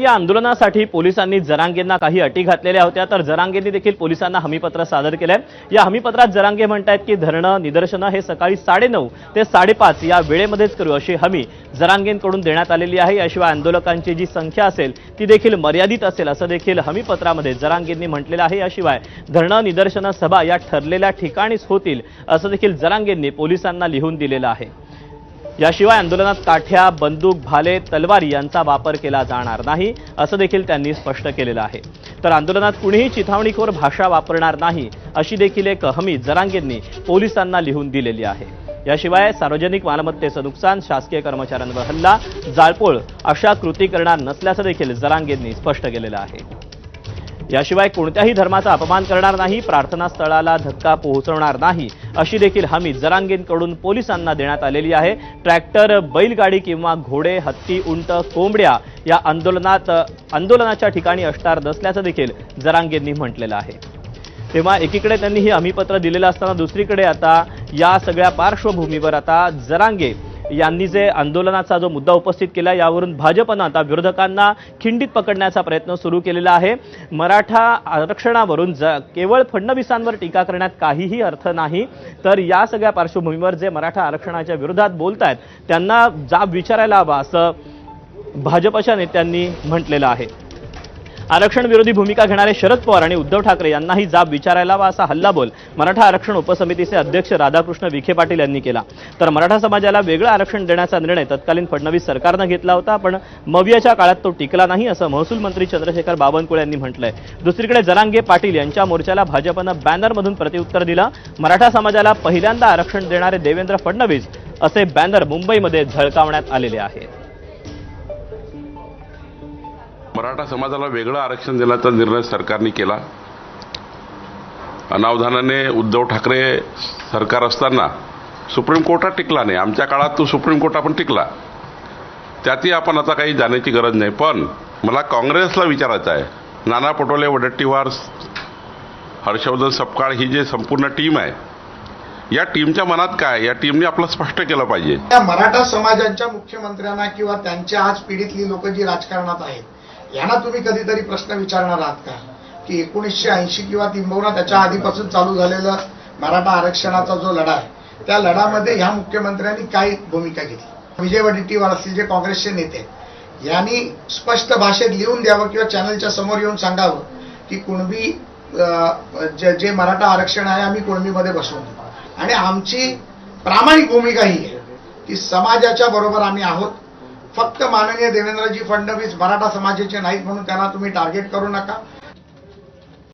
या आंदोलनासाठी पोलिसांनी जरांगेंना काही अटी घातलेल्या होत्या. तर जरांगेंनी देखील पोलिसांना हमीपत्र सादर केलंय. या हमीपत्रात जरांगे म्हणतायत की धरणं निदर्शनं हे सकाळी साडेनऊ ते साडेपाच या वेळेमध्येच करू अशी हमी जरांगेंकडून देण्यात आलेली आहे. याशिवाय आंदोलकांची जी संख्या असेल ती देखील मर्यादित असेल असं देखील हमीपत्रामध्ये जरांगेंनी म्हटलेलं आहे. याशिवाय धरणं निदर्शनं सभा या ठरलेल्या ठिकाणीच होतील असं देखील जरांगेंनी पोलिसांना लिहून दिलेलं आहे. याशिवाय आंदोलनात काठ्या बंदूक भाले तलवारी यांचा वापर केला जाणार नाही असं देखील त्यांनी स्पष्ट केलेलं आहे. तर आंदोलनात कुणीही चिथावणीखोर भाषा वापरणार नाही अशी देखील एक हमी जरांगेंनी पोलिसांना लिहून दिलेली आहे. याशिवाय सार्वजनिक मालमत्तेचं नुकसान शासकीय कर्मचाऱ्यांवर हल्ला जाळपोळ अशा कृती करणार नसल्याचं देखील जरांगेंनी स्पष्ट केलेलं आहे. याशिवाय कोणत्याही धर्माचा अपमान करणार नाही प्रार्थना स्थळाला धक्का पोहोचवणार नाही अशी देखील हमी जरांगींकडून पोलिसांना देण्यात आलेली आहे. ट्रॅक्टर बैलगाडी किंवा घोडे हत्ती उंट कोंबड्या या आंदोलनात आंदोलनाच्या ठिकाणी असणार नसल्याचं देखील जरांगेंनी म्हटलेलं आहे. तेव्हा एकीकडे त्यांनी ही हमीपत्र दिलेलं असताना दुसरीकडे आता या सगळ्या पार्श्वभूमीवर आता जरांगे यांनी जे आंदोलनाचा जो मुद्दा उपस्थित केला यावरून भाजपनं आता विरोधकांना खिंडीत पकडण्याचा प्रयत्न सुरू केलेला आहे. मराठा आरक्षणावरून ज केवळ फडणवीसांवर टीका करण्यात काहीही अर्थ नाही. तर या सगळ्या पार्श्वभूमीवर जे मराठा आरक्षणाच्या विरोधात बोलत आहेत त्यांना जाब विचारायला हवा असं भाजपच्या नेत्यांनी म्हटलेलं आहे. आरक्षण विरोधी भूमिका घेणारे शरद पवार आणि उद्धव ठाकरे यांनाही जाब विचारायला हवा असा हल्लाबोल मराठा आरक्षण उपसमितीचे अध्यक्ष राधाकृष्ण विखे पाटील यांनी केला. तर मराठा समाजाला वेगळं आरक्षण देण्याचा निर्णय तत्कालीन फडणवीस सरकारनं घेतला होता पण मवियाच्या काळात तो टिकला नाही असं महसूल मंत्री चंद्रशेखर बावनकुळे यांनी म्हटलंय. दुसरीकडे जरांगे पाटील यांच्या मोर्चाला भाजपनं बॅनरमधून प्रतिउत्तर दिलं. मराठा समाजाला पहिल्यांदा आरक्षण देणारे देवेंद्र फडणवीस असे बॅनर मुंबईमध्ये झळकावण्यात आलेले आहेत. मराठा समाजाला वेगळं आरक्षण देण्याचा निर्णय सरकारने केला. अनावधानाने उद्धव ठाकरे सरकार असताना सुप्रीम कोर्टात टिकला नाही. आमच्या काळात तो सुप्रीम कोर्टात पण टिकला. त्यातही आपण आता काही जाण्याची गरज नाही. पण मला काँग्रेसला विचारायचं आहे. नाना पटोले वडट्टीवार हर्षवर्धन सपकाळ ही जी संपूर्ण टीम आहे या टीमच्या मनात काय? या टीमने आपलं स्पष्ट केलं पाहिजे. त्या मराठा समाजाच्या मुख्यमंत्र्यांना किंवा त्यांच्या आज पिढीतली लोक जी राजकारणात आहेत यांना तुम्ही कधीतरी प्रश्न विचारणार आहात का? की एकोणीसशे ऐंशी किंवा किंबहुना त्याच्या आधीपासून चालू झालेला मराठा आरक्षणाचा जो लढा आहे त्या लढामध्ये ह्या मुख्यमंत्र्यांनी काय भूमिका घेतली? विजय वडेट्टीवार असतील जे काँग्रेसचे नेते यांनी स्पष्ट भाषेत लिहून द्यावं किंवा चॅनलच्या समोर येऊन सांगावं की कुणबी जे जे मराठा आरक्षण आहे आम्ही कुणबीमध्ये बसवून आणि आमची प्रामाणिक भूमिका ही आहे की समाजाच्या बरोबर आम्ही आहोत फक्त माननीय देवेंद्रजी फडणवीस मराठा समाजाचे नाहीत म्हणून त्यांना तुम्ही टार्गेट करू नका.